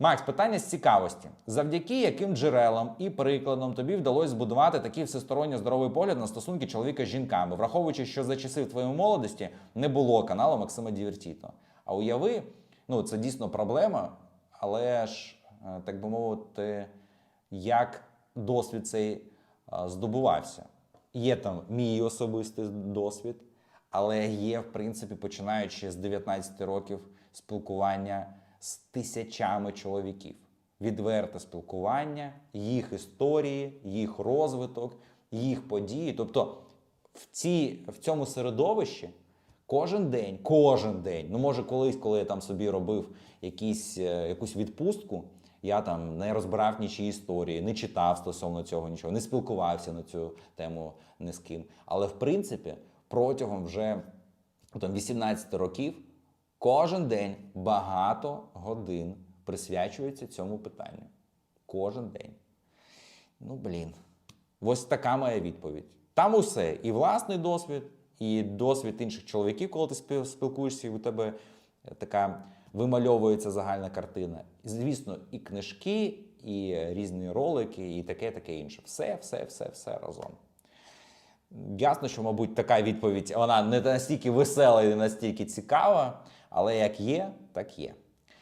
Макс, питання з цікавості. Завдяки яким джерелам і прикладам тобі вдалося збудувати такий всесторонньо здоровий погляд на стосунки чоловіка з жінками, враховуючи, що за часів твоєї молодості не було каналу Максима Дівертіто. А уяви, ну це дійсно проблема, але ж, е, так би мовити, як досвід цей е, здобувався. Є там мій особистий досвід, але є, в принципі, починаючи з 19 років спілкування з тисячами чоловіків. Відверте спілкування, їх історії, їх розвиток, їх події. Тобто в, ці, в цьому середовищі кожен день, кожен день, ну може колись, коли я там собі робив якісь, е, якусь відпустку, я там не розбирав нічиї історії, не читав стосовно цього нічого, не спілкувався на цю тему ні з ким. Але в принципі, протягом вже ну, там, 18 років кожен день багато годин присвячується цьому питанню. Кожен день. Ну, блін. Ось така моя відповідь. Там усе. І власний досвід, і досвід інших чоловіків, коли ти спілкуєшся, і у тебе така вимальовується загальна картина. Звісно, і книжки, і різні ролики, і таке, таке інше. Все, все, все, все разом. Ясно, що, мабуть, така відповідь вона не настільки весела і не настільки цікава, але як є, так є.